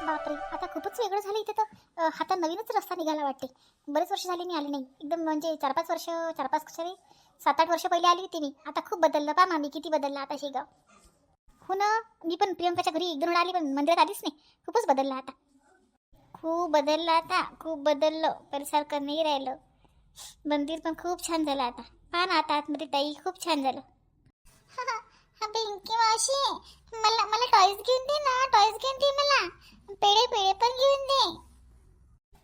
बापरे आता खूपच वेगळं झालं इथे तर. आता नवीनच रस्ता निघाला वाटते. बरेच वर्ष झाली मी आली नाही. एकदम म्हणजे चार पाच वर्ष चार पाच सॉरी सात आठ वर्ष पहिले आली होती मी. आता खूप बदललं. पा मामी किती बदललं आता शेगाव हो ना मी पण प्रियंकाच्या घरी एक दोन आली पण मंदिरात आलीच नाही. खूपच बदललं आता. खूप बदललं आता. खूप बदललं. परिसारखं नाही राहिलं. मंदिर पण खूप छान झालं आता. पहा ना आता आतमध्ये ताई खूप छान झालं. पिंकी मावशी. मला मला टॉयज घेऊन दे ना टॉयज घेऊन दे मला. पेढे पेढे पण घेऊन दे.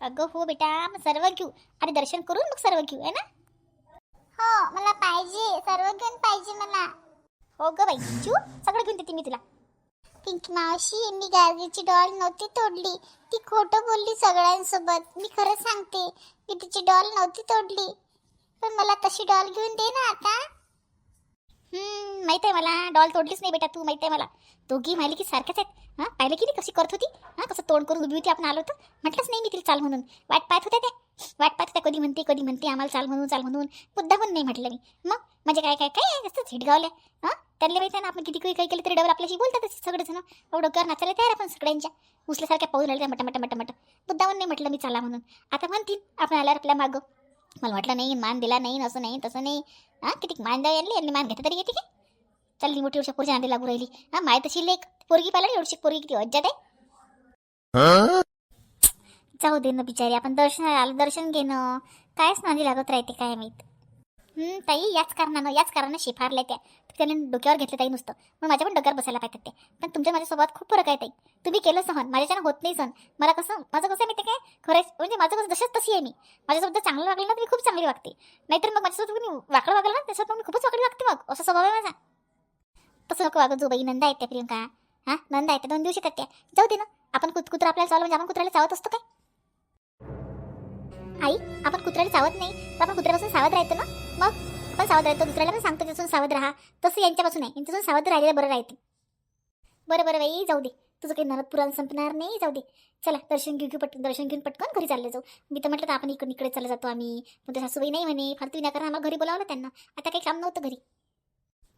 अगं हो बेटा मग सर्व घेऊ. आणि दर्शन करून मग सर्व घेऊ आहे ना? हो मला पाहिजे. सर्व घेऊन पाहिजे मला. हो ग बाई चू सगळं घेऊन देते मी तुला. पिंकी मावशी मी गार्गीची डॉल नव्हती तोडली. ती खोटं बोलली सगळ्यांसोबत. मी खरं सांगते की तिची डॉल नव्हती तोडली. पण मला तशी डॉल घेऊन दे ना आता. माहीत आहे मला. डॉल तोडलीच नाही बेटा तू माहीत आहे मला. दोघी म्हणाली की सारख्याच आहेत. हां पाहिलं की नाही कशी करत होती? हां कसं तोंड करून उभी होती आपण आलो होतं? म्हटलंच नाही मी तिला चाल म्हणून. वाट पाहत होत्या ते वाट पाहत होत्या कधी म्हणते कधी म्हणते आम्हाला चाल म्हणून चाल म्हणून. मुद्दा पण नाही म्हटलं मी. मग? म्हणजे काय काय काय? जास्त झिटगावल्या हां त्यांना माहिती आहे ना आपण किती काही काही केलं तरी डबल आपल्याशी बोलतातच सगळेजण. अहो डोक्यावर नाचायला तयार आपण सगळ्यांच्या. उचल्यासारख्या पाहून राहिल्या मट मट मट मट मुद्दा पण नाही म्हटलं मी चला म्हणून. आता म्हणतील आपण आल्यावर आपल्या मागं. मला वाटलं नाही मान दिला नाही असं नाही तसं नाही. हां किती मान द्या यांनी यांनी मान घेता तरी येते की? चालली मोठी एवढी पोरची नांदी लागू राहिली. हा माय तशी लेख पोरगी पाहिला एवढी पोरगी किती अज्जात आहे. जाऊ दे ना बिचारी आपण दर्शन आलं दर्शन घेणं. कायच नांदी लागत राहते काय माहीत. ताई याच कारणानं याच कारणानं शिफारल्या त्या. त्याने डोक्यावर घेतलं ताई नुसतं. मग माझ्या पण डोक्यावर बसायला पाहिजे ते. पण तुमच्या माझ्या स्वभावात खूप फरक आहे ताई. तुम्ही केलं सहन. माझ्याच्यानं होत नाही सहन. मला कसं माझं कसं आहे माहिती काय? खरंच म्हणजे माझं कसं जसंच तशी आहे मी. माझ्यासोबत चांगलं वागलं ना तर मी खूप चांगली वागते. नाहीतर मग माझ्यासोबत तुम्ही वाकडं वागलं ना त्याच्यात मग मी खूपच वाकडी वागते मग. असा स्वभाव आहे माझा. तसं नको वागत जो बाई नंदा येते प्रियंका. हा? नंदा येते दोन दिवशी करते जाऊ दे ना. आपण कुत कुत्रा आपल्याला चावलं म्हणजे आपण कुत्र्याला चावत असतो काय? आई आपण कुत्र्याला चावत नाही. तर आपण कुत्र्यापासून सावध राहतो ना? मग? आपण सावध राहतो दुसऱ्याला पण सांगतो त्याच्यापासून सावध राहा. तसं यांच्यापासून आहे. यांच्यापासून सावध राहिलेलं बरं राहते. बरं बरं बाई जाऊ दे. तुझं काही नरद पुराण संपणार नाही. जाऊ दे. चला दर्शन घेऊ घेऊ पटकन दर्शन घेऊन पटकन घरी चालले जाऊ. मी तर म्हटलं तर आपण इकडे इकडे चालला जातो आम्ही. मग ते सासूबाई नाही म्हणे. फालतू विनाकारण आम्हाला घरी बोलावलं त्यांना. आता काही काम नव्हतं घरी.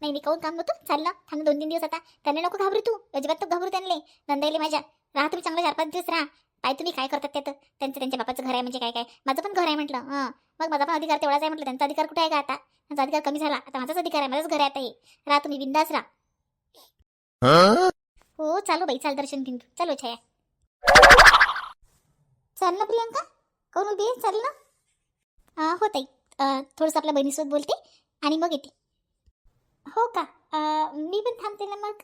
नाही नाही काहून काम नव्हतं? चाललं. थांब दोन तीन दिवस आता. त्यांना नको घाबरू तू. अजिबात तर घाबरू त्यांना नंदाईले माझ्या. राहा तुम्ही चांगलं चार पाच दिवस राहा. पाय तुम्ही काय करतात त्यात त्यांचं त्यांच्या बापाचं घर आहे म्हणजे काय काय. माझं पण घर आहे म्हटलं. हां. मग माझा पण अधिकार तेवढाच आहे म्हटलं. त्यांचा अधिकार कुठे आहे का आता? त्यांचा अधिकार कमी झाला. आता माझाच अधिकार आहे. माझंच घर आहे आता हे. राहा तुम्ही बिंदास राहा. हो चालू बाई. चाल दर्शन घेऊन घेऊ. चालू छाया. चाल ना प्रियंका. करून उभी आहे? चाल ना. हां हो ताई. थोडंसं आपल्या बहिणीसोबत बोलते आणि मग येते. हो का? मी पण थांबते ना मग.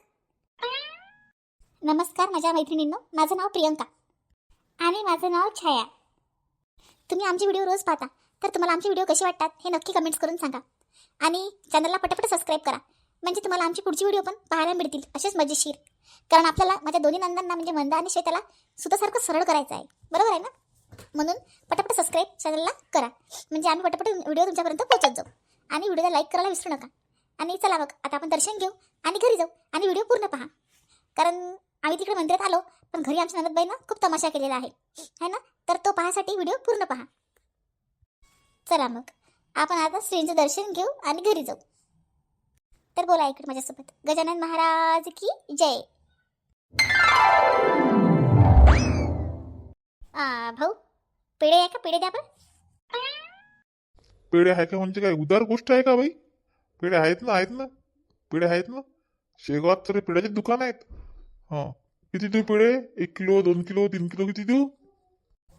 नमस्कार माझ्या मैत्रिणींनो. माझं नाव प्रियंका. आणि माझं नाव छाया. तुम्ही आमचे व्हिडिओ रोज पाहता तर तुम्हाला आमचे व्हिडिओ कसे वाटतात हे नक्की कमेंट्स करून सांगा. आणि चॅनलला पटापट सबस्क्राईब करा म्हणजे तुम्हाला आमची पुढची व्हिडिओ पण पाहायला मिळतील असेच मजेशीर. कारण आपल्याला माझ्या दोन्ही नंदांना म्हणजे मंदा आणि श्वेताला सुद्धासारखं सरळ करायचं आहे. बरोबर आहे ना? म्हणून पटापट सबस्क्राईब चॅनलला करा. म्हणजे आम्ही पटापट व्हिडिओ तुमच्यापर्यंत पोहोचत जाऊ. आणि व्हिडिओला लाईक करायला विसरू नका. आणि चला मग आता आपण दर्शन घेऊ आणि घरी जाऊ आणि व्हिडिओ पूर्ण पहा. कारण आम्ही तिकडे मंदिरात आलो पण घरी आमच्या नंदबाईनं खूप तमाशा केलेला आहे. है ना? तर तो पाहासाठी व्हिडिओ पूर्ण पहा. चला मग आपण आता श्रींचं दर्शन घेऊ आणि घरी जाऊ. तर बोला इकडे माझ्यासोबत गजानन महाराज की जय. आ, भाऊ पेढे आहे का? पेढे द्या पण पेढे आहे का म्हणजे काय? उदार गोष्ट आहे का बाई? पेढे आहेत ना आहेत ना? पेढे आहेत ना? शेगावात तर पेढ्याचे दुकान आहेत. हा. किती देऊ पेढे एक किलो दोन किलो तीन किलो किती देऊ?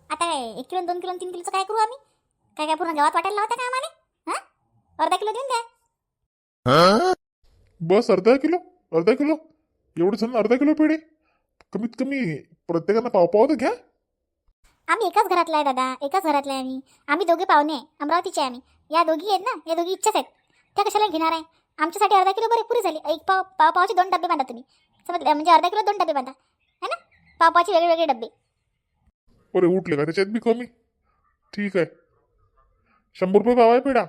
आता काय एक किलो दोन किलो तीन किलोचं काय करू आम्ही? काय काय पूर्ण गावात वाटायला लावता का आम्हाला? हां? अर्धा किलो देऊन द्या. बस अर्धा किलो अर्धा किलो. एवढं जण अर्धा किलो पेढे. कमीत कमी प्रत्येकानं पाव पाव तर घ्या. आम्ही एकाच घरातला आहे दादा. एकाच घरातला आहे आम्ही. आम्ही दोघे पाहुणे आहे. अमरावतीचे आम्ही. या दोघी आहेत ना? या दोघी इच्छाच आहेत. त्या कशाला घेणार आहे? आमच्यासाठी अर्धा किलो बरे पुरी झाली. एक पाव पाव पावाचे दोन डबे बांधा तुम्ही. समजलं म्हणजे अर्धा किलो दोन डबे बांधा है ना? पाव पावचे वेगळे वेगळे डबे. अरे उठले का? त्याच्यात बी कमी. ठीक आहे. शंभर रुपये पाव आहे पेढा.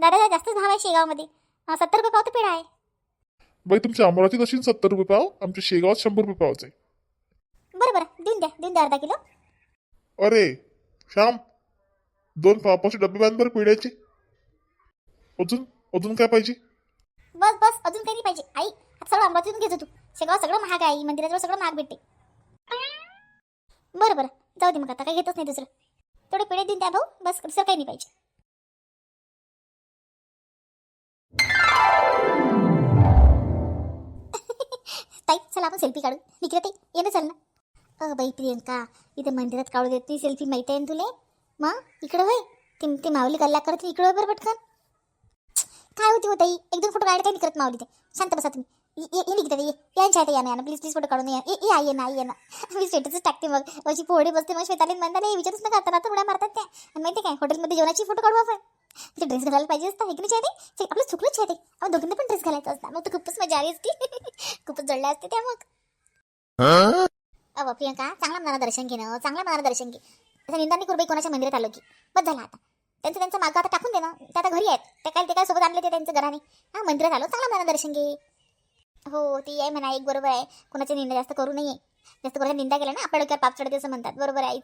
दादा जरा जास्तच भाव आहे शेगावमध्ये. अं, सत्तर रुपये पाव तर पेढा आहे. बाई तुमच्या अमरावतीत असेल सत्तर रुपये पाव? आमच्या शेगावात शंभर रुपये पावच आहे. बरं बरं. देऊन द्या देऊन द्या अर्धा किलो. अरे श्याम दोन पापाचे डबे बांध बरं पेढ्याचे. अजून अजून काय पाहिजे? बस बस अजून काही नाही पाहिजे. आई आता सगळं अमरावतीतून घेतो तू. शेगाव सगळं महाग आहे मंदिराजवळ सगळं महाग भेटते. बरं बरं. जाऊ दे मग आता काही घेतच नाही दुसरं. थोडे पेढे देऊन द्या भाऊ. बस दुसरं काही नाही पाहिजे. ताई चला आपण सेल्फी काढू. निघलं ताई ये ना चल ना. अ बाई प्रियंका इथे मंदिरात काढू देत नाही सेल्फी माहिती आहे ना तुले? मग इकडं होय. ते ते माऊली गल्ला करत इकडं होय बरं पटकन. काय होती हो ताई? एक दोन फोटो काढ काय नाही करत माऊली ते? शांत बसा तुम्ही. ये- ये ये निघते यांच्या आता या ना प्लीज प्लीज फोटो काढून या ये ये ये ना ये ना मी स्टेटसच टाकते मग अशी पोहडी बसते मग श्वेताली म्हणताना विचारूच नका आता आता उड्या मारतात त्या आणि माहिती काय हॉटेलमध्ये जेवणाची फोटो काढू आपण ते ड्रेस घालायला पाहिजे असता इकडे छाते आपलं चुकलं छाते आपण दोघींना पण ड्रेस घालायचा असता मग तर खूपच मजा आली असती खूपच जळल्या असते त्या मग अव प्रियंका चांगला मनाला दर्शन घेणं चांगल्या मनाला दर्शन घे तसं निंदानी कुरबाई कोणाच्या मंदिरात आलो की बस झाला आता त्यांचं त्यांचं मागं आता टाकून दे ना ते आता घरी आहेत त्या काय ते काय सोबत आणले ते त्यांच्या घराने हां मंदिरात आलो चांगल्या मनाला दर्शन घे हो ती आहे म्हणा एक बरोबर आहे. कोणाची निंदा जास्त करू नये. जास्त कोणाच्या निंदा केला ना आपल्या डोक्यावर पाप चढते असं म्हणतात. बरोबर आहे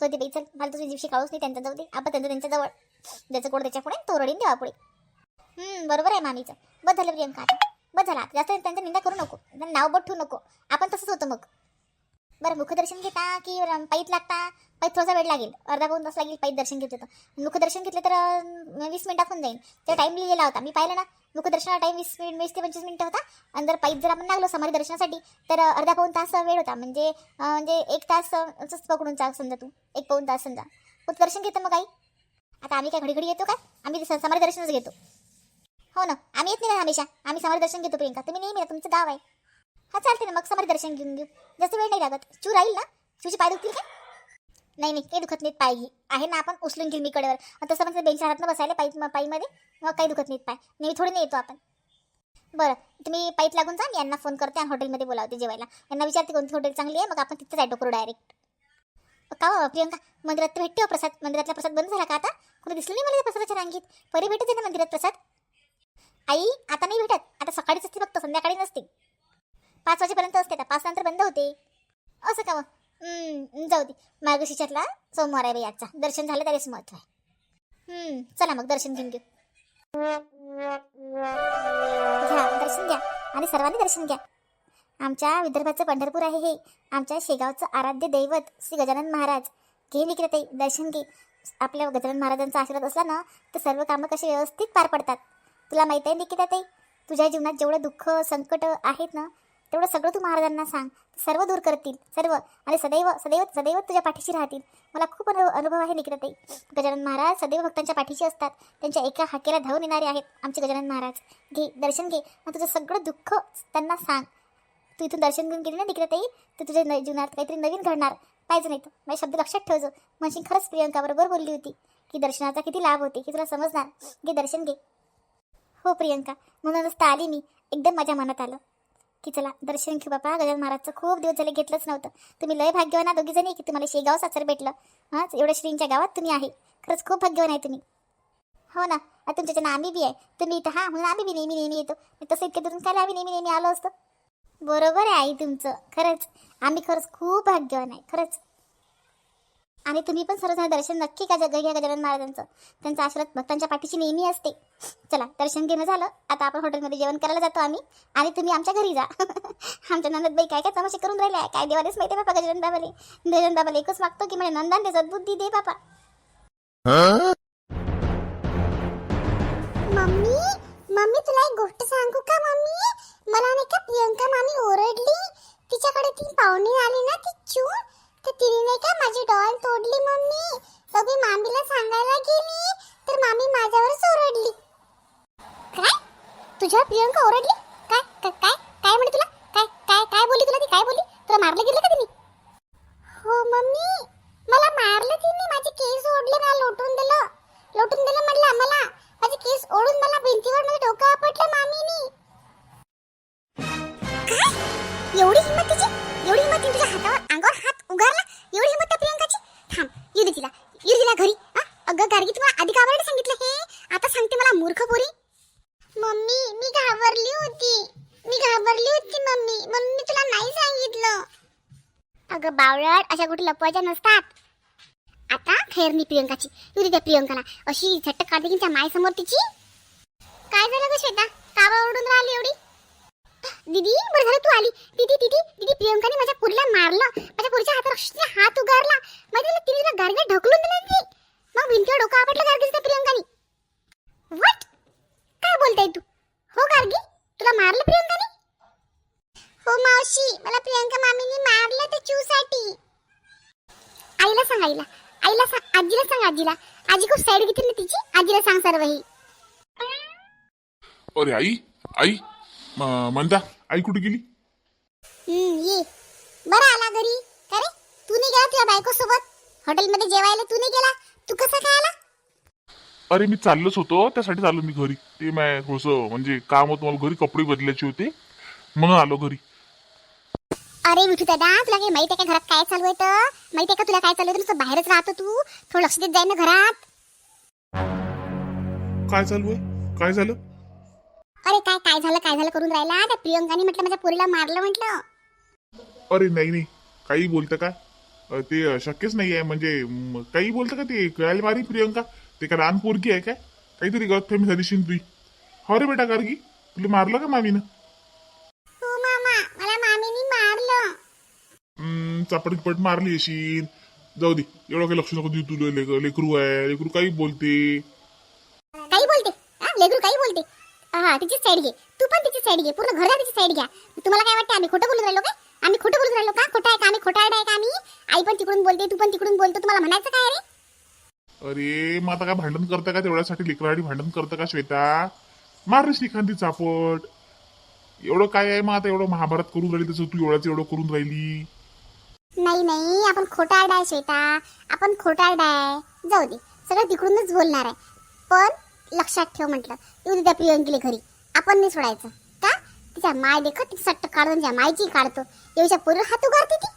तो ते बाई चल मला तुझी दिवशी काढूच नाही त्यांच्या जाऊ दे. आपण त्यांचं त्यांच्याजवळ ज्याचं कोड त्याच्या पुढे तो रडीन देवा पुढे बरोबर आहे मामीचं. बस झालं प्रियंका. आता बस झाला. जास्त त्यांचा निंदा करू नको. नाव बोट ठेवू नको. आपण तसंच होतं मग. बरं मुखदर्शन घेता की पायीत लागता? पायीत थोडासा वेळ लागेल. अर्धा पाऊन तास लागेल पायीत दर्शन घेतलं तर मुखदर्शन घेतलं तर वीस मिनिटात होऊन जाईल. त्या टाईम लिहिलेला होता. मी पाहिलं ना मुखदर्शनाला टाईम वीस मिनिट वीस ते पंचवीस मिनिटं होता. आणि जर पायीत जर आपण लागलो समाधी दर्शनासाठी तर अर्धा पाऊन तास वेळ होता. म्हणजे म्हणजे एक तास पकडून चाल समजा तू. एक पाऊन तास समजा. मुखदर्शन घेतं मग आई. आता आम्ही काय घडी घडी येतो काय आम्ही समाधी दर्शनच घेतो. हो ना? आम्ही येत नाही ना हमेशा. आम्ही समाधी दर्शन घेतो प्रियंका. तुम्ही नेहमी तुमचं गाव आहे. हा चालते ना मग समोर दर्शन घेऊन घेऊ. जास्त वेळ नाही लागत. चू राहील ना? चूचे पाय दुखतील का? नाही नाही काही दुखत नाहीत पाय आहे ना आपण उचलून घेऊ मी कडेवर तसं म्हणजे बेंच हात बसायला पायी पायीमध्ये? मग काही दुखत नाहीत पाय. नेहमी थोडी नाही येतो आपण. बरं तुम्ही पाईप लागून जा मी यांना फोन करते आणि हॉटेलमध्ये बोलावते जेवायला. यांना विचारते कोणती हॉटेल चांगली आहे मग आपण तिथेच ॲटो करू डायरेक्ट का हो, प्रियंका? मंदिरात तर भेटते हो प्रसाद. मंदिरातला प्रसाद बंद झाला का आता? कोणी दिसलं नाही मला प्रसादाच्या रांगीत? पहिले आहे ना मंदिरात प्रसाद? आई आता नाही भेटत. आता सकाळीच असते फक्त संध्याकाळी नसते. पाच वाजेपर्यंत असते आता. पाच नंतर बंद होते. असं का मग? जाऊ दे. मार्गशीर्षातला सोमवार आहे बाई आजचा. दर्शन झालं तरीच महत्त्व आहे. चला मग दर्शन घेऊन घेऊ. घ्या दर्शन घ्या आणि सर्वांनी दर्शन घ्या. आमच्या विदर्भाचं पंढरपूर आहे हे. आमच्या शेगावचं आराध्य दैवत श्री गजानन महाराज. घे निकिताई दर्शन घे. आपल्या गजानन महाराजांचा आशीर्वाद असला ना तर सर्व कामं कशी व्यवस्थित पार पडतात. तुला माहीत आहे निकिताताई तुझ्या जीवनात जेवढं दुःख संकट आहेत ना तेवढं सगळं तू महाराजांना सांग. सर्व दूर करतील सर्व. आणि सदैव सदैव सदैव तुझ्या पाठीशी राहतील. मला खूप अनु अनुभव आहे निकिताताई गजानन महाराज सदैव भक्तांच्या पाठीशी असतात. त्यांच्या एका हाकेला धावून येणारे आहेत आमचे गजानन महाराज. घे दर्शन घे. आणि तुझं सगळं दुःख त्यांना सांग. तू इथून दर्शन घेऊन गेली ना तिकडे ताई? तर तुझ्या न- जीवनात काहीतरी नवीन घडणार. पाहिजे नाही तर. माझे शब्द लक्षात ठेवजो. म्हणजे खरंच प्रियंकाबरोबर बोलली होती की दर्शनाचा किती लाभ होते की तुला समजणार. घे दर्शन घे. हो प्रियंका. म्हणूनच तर आली मी. एकदम माझ्या मनात आलं. की चला दर्शन घेऊ बाबा. गजानन महाराजचं खूप दिवस झाले घेतलंच नव्हतं. तुम्ही लय भाग्यवान दोघी जणी की तुम्हाला शेगाव सासर भेटलं. हां एवढ्या श्रींच्या गावात तुम्ही आहे. खरंच खूप भाग्यवान आहे तुम्ही. हो ना आता तुमच्या आम्ही बी आहे. तुम्ही इथं हां म्हणून आम्ही बी नेहमी नेहमी येतो. तसं इतक्या दुरून काय आम्ही नेहमी नेहमी आलो असतो? बरोबर आहे आई तुमचं खरंच. आम्ही खरंच खूप भाग्यवान आहे खरंच. आणि तुम्ही पण सर्वजण दर्शन नक्की का घ्या गजानन महाराजांचं. त्यांचा आशीर्वाद भक्तांच्या पाठीशी नेहमी असते. चला दर्शन घेणं झालं. आता आपण हॉटेलमध्ये जेवण करायला जातो आम्ही. आणि तुम्ही आमच्या घरी जा. आमच्या नंदबाई काय काय तमाशे करून राहिल्या? काय देवालेच माहिती आहे बाबा गजानन बाबाले? गजानन बाबाला एकच मागतो की म्हणे नंदान दे सद्बुद्धी दे बाबा. मम्मी मम्मी तुला एक गोष्ट सांगू का मम्मी? मला नाही का प्रियंका मामी ओरडली. तिच्याकडे ती पाहुणे आली ना ती चूर. तर तिने नाही का माझी डॉल तोडली मम्मी? सगळी मामीला सांगायला गेली तर मामी माझ्यावरच ओरडली काय? तुझ्या प्रियंका ओरडली? काय? काय? काय? काय म्हणे तुला? काय? काय? काय बोलली तुला ती? काय बोलली? तुला मारलं गेलं का तिने? हो मम्मी. मला मारलं तिने. माझे केस ओढले मला लोटून दिलं. लोटून दिलं म्हणलं मला माझे केस ओढून मला भिंतीवर माझं डोकं आपटलं मामीनी. एवढी हिंमत तिची? पैजा नसतात. आता खैरनी प्रियंकाची. तू त्या प्रियंकाला. अशी झट्ट काढली की त्या मायसमोर तिची. काय झालं ग श्वेता? कावा ओरडून राहिली एवढी? दीदी बरं झालं तू आली. दीदी दीदी दीदी प्रियंकाने माझ्या पुरीला मारलं. माझ्या पुरीच्या हातावर हात उगारला. माझ्या तिने तिला गाडगे ढकलून दिलं ती मग भिंतीवर डोकं आपटलं गाडगे त्या प्रियंकाने. वट काय बोलताय तू? हो गाडगे तुला मारलं प्रियंकाने? हो मावशी. मला प्रियंका मामीने मारलं त्या चूसाठी. आईला सांग आईला. आईला सांग आजीला सांग आजीला. आजी खूप साईड घेतली ना तिची? आजीला सांग सर्व ही अरे आई आई म- म्हणता आई कुठे गेली? हम्म, ये. बरं आला घरी. का रे? तू नाही गेला तुझ्या बायको सोबत हॉटेलमध्ये जेवायला तू नाही गेला? तू कसा काय आला? अरे मी चाललोच होतो. त्यासाठी चाललो मी घरी. ते मै थोडंसं म्हणजे काम होतं. मला घरी कपडे बदलायचे होते. म्हणून आलो घरी. अरे विठू दादा तुला काही माहिती आहे का घरात काय चालू आहे तर? माहिती आहे का तुला काय चालू आहे? नुसतं बाहेरच राहतो तू. थोडं लक्ष देत जाय ना घरात. काय चालू आहे? काय झालं? अरे काय काय झालं काय झालं करून राहिला? त्या प्रियंकाने म्हटलं माझ्या पोरीला मारलं म्हटलं. अरे नाही नाही. काही बोलतं का? अ, ते अ, शक्यच नाही आहे. म्हणजे म, काही बोलतं का ते? कळायला मारी प्रियंका? ते का लहान पोरगी आहे काय? काहीतरी गलतफहमी झाली शिन तुई हो रे बेटा कारगी तुला मारलं का मामीनं हो मामा मला मामीने मारलं हम्म, चापट मारली अशी जाऊ दे एवढं काही लक्ष नको देऊ तुला लेक- लेकरू आहे लेकरू काही बोलते. काही बोलते हा? लेकरू काही बोलते. हा तिची साईड घे. तू पण तिची साईड घे. पूर्ण घरात तिची साईड घ्या. तुम्हाला काय वाटतं आम्ही खोटं बोलून राहिलो काय? आम्ही खोटं बोलून राहिलो का? खोटं आहे का? आम्ही खोटारड आहे का? आम्ही आई पण तिकडून बोलते तू पण तिकडून बोलतो. तुम्हाला म्हणायचं काय रे? अरे मग आता काय भांडण करतं का? तेवढ्यासाठी लेकरासाठी भांडण करतं का श्वेता? मारलीस एखादी चापट. एवढं काय आहे? मग आता एवढं महाभारत करून राहिली तसं? तू एवढ्याच एवढं करून राहिली? नाही नाही आपण खोटारड आहे श्वेता. आपण खोटारड आहे. जाऊ दे सगळं तिकडूनच बोलणार आहे. पण लक्षात ठेव म्हटलं येऊ दे त्या प्रियंकीले घरी. आपण नाही सोडायचं. का? तिच्या माय देखत ती सट्ट काढून ज्या मायची काढतो एवढ्या पूर्ण हात उगारते ती.